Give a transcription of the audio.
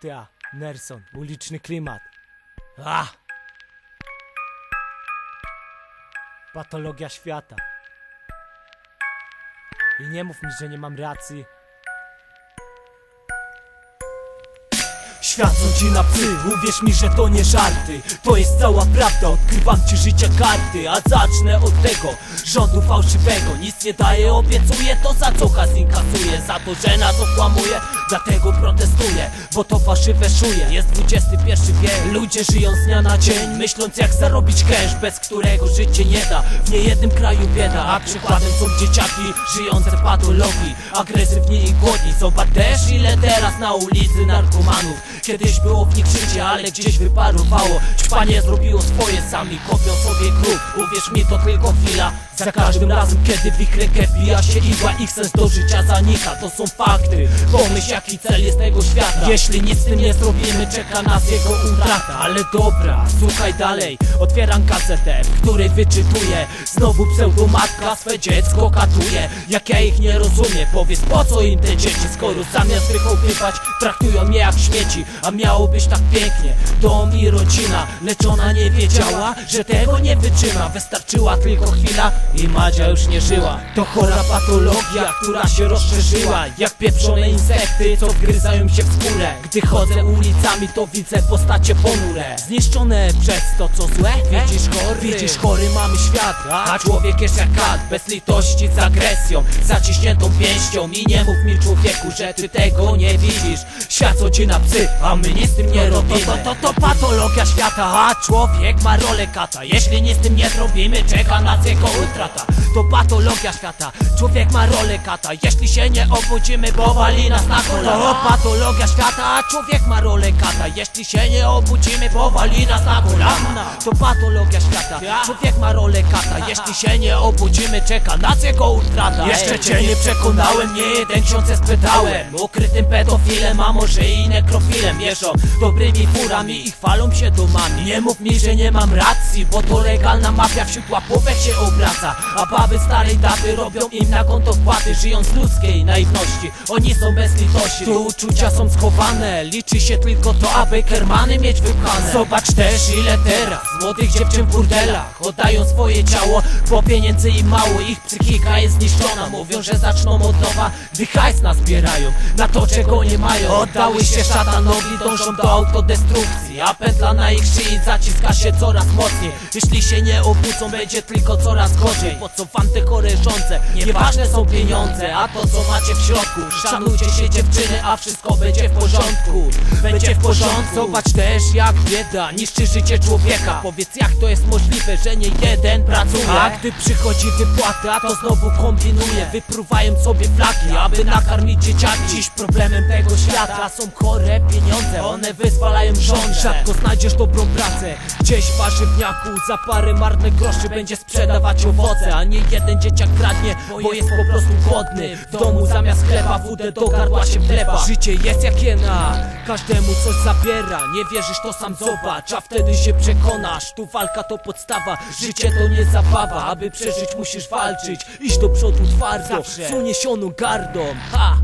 Ty, a, Nerson, uliczny klimat. A! Patologia świata. I nie mów mi, że nie mam racji. Świat ci na psy, uwierz mi, że to nie żarty. To jest cała prawda, odkrywam ci życia karty. A zacznę od tego, rządu fałszywego. Nic nie daje, obiecuję, to za co kas inkasuje. Za to, że nas okłamuje, dlatego protestuję Bo to fałszywe szuje, jest XXI wiek. Ludzie żyją z dnia na dzień, myśląc jak zarobić cash Bez którego życie nie da, w niejednym kraju bieda A przykładem są dzieciaki, żyjące patologii. Agresywni i głodni, zobacz też ile teraz na ulicy narkomanów Kiedyś było w nich życie, ale gdzieś wyparowało. Ćpanie zrobiło swoje, sami kopią sobie kruk. Uwierz mi, to tylko chwila. Za każdym razem, kiedy w ich rękę wbija się igła Ich sens do życia zanika, to są fakty. Pomyśl jaki cel jest tego świata. Jeśli nic z tym nie zrobimy, czeka nas jego utrata. Ale dobra, słuchaj dalej. Otwieram gazetę, w której wyczytuję. Znowu pseudomatka swe dziecko katuje. Jak ja ich nie rozumiem, powiedz po co im te dzieci Skoro zamiast wychowywać, traktują mnie jak śmieci A miało być tak pięknie, dom i rodzina. Lecz ona nie wiedziała, że tego nie wytrzyma. Wystarczyła tylko chwila i Madzia już nie żyła. To chora patologia, która się rozszerzyła. Jak pieprzone insekty, co wgryzają się w skórę. Gdy chodzę ulicami, to widzę postacie ponure. Zniszczone przez to, co złe? Widzisz chory, widzisz chory mamy świat. A człowiek jest jak kat, bez litości, z agresją. Zaciśniętą pięścią i nie mów mi człowieku, że ty tego nie widzisz. Świat co ci na psy, a my nic z tym nie robimy. To, to, to, to patologia świata, a człowiek ma rolę kata. Jeśli nic z tym nie zrobimy, czeka nas jego utrata. To patologia świata, człowiek ma rolę kata. Jeśli się nie obudzimy, powali nas na kolana. To patologia świata, a człowiek ma rolę kata. Jeśli się nie obudzimy, powali nas na kolana. To patologia świata, człowiek ma rolę kata. Jeśli się nie obudzimy, czeka nas jego utrata. Jeszcze cię nie przekonałem, nie jeden ksiądz spytałem. Ukrytym pedofilem, a może i nekrofilem Dobrymi furami i chwalą się domami. Nie mów mi, że nie mam racji, bo to legalna mafia wśród łapówek się obraca. A baby starej daty robią im na konto wpłaty Żyjąc z ludzkiej naiwności, oni są bez litości Tu uczucia są schowane, liczy się tylko to, aby kermany mieć wypchane. Zobacz też ile teraz młodych dziewczyn w burdelach Oddają swoje ciało, bo pieniędzy im mało Ich psychika jest zniszczona, mówią, że zaczną od nowa Gdy hajs nazbierają, na to czego nie mają Oddały się szatanowi, dążą do autodestrukcji A pętla na ich szyi zaciska się coraz mocniej. Jeśli się nie obudzą, będzie tylko coraz gorzej. Po co wam te chore żądze? Nieważne są pieniądze, a to co macie w środku. Szanujcie się dziewczyny, a wszystko będzie w porządku. Będzie w porządku. Zobacz też jak bieda niszczy życie człowieka. Powiedz jak to jest możliwe, że nie jeden pracuje? A gdy przychodzi wypłata, to znowu kombinuje. Wypruwają sobie flaki, aby nakarmić dzieciaki. Dziś problemem tego świata są chore pieniądze. One wyzwalają żądze Rzadko znajdziesz dobrą pracę. Gdzieś w warzywniaku za parę marne groszy Będzie sprzedawać owoce A nie jeden dzieciak kradnie, bo jest po prostu głodny. W domu zamiast chleba wódę do gardła się wlewa. Życie jest jak jena, każdemu coś zabiera. Nie wierzysz to sam zobacz, a wtedy się przekonasz. Tu walka to podstawa, życie to nie zabawa. Aby przeżyć musisz walczyć, iść do przodu twardo. Z uniesioną gardą, ha!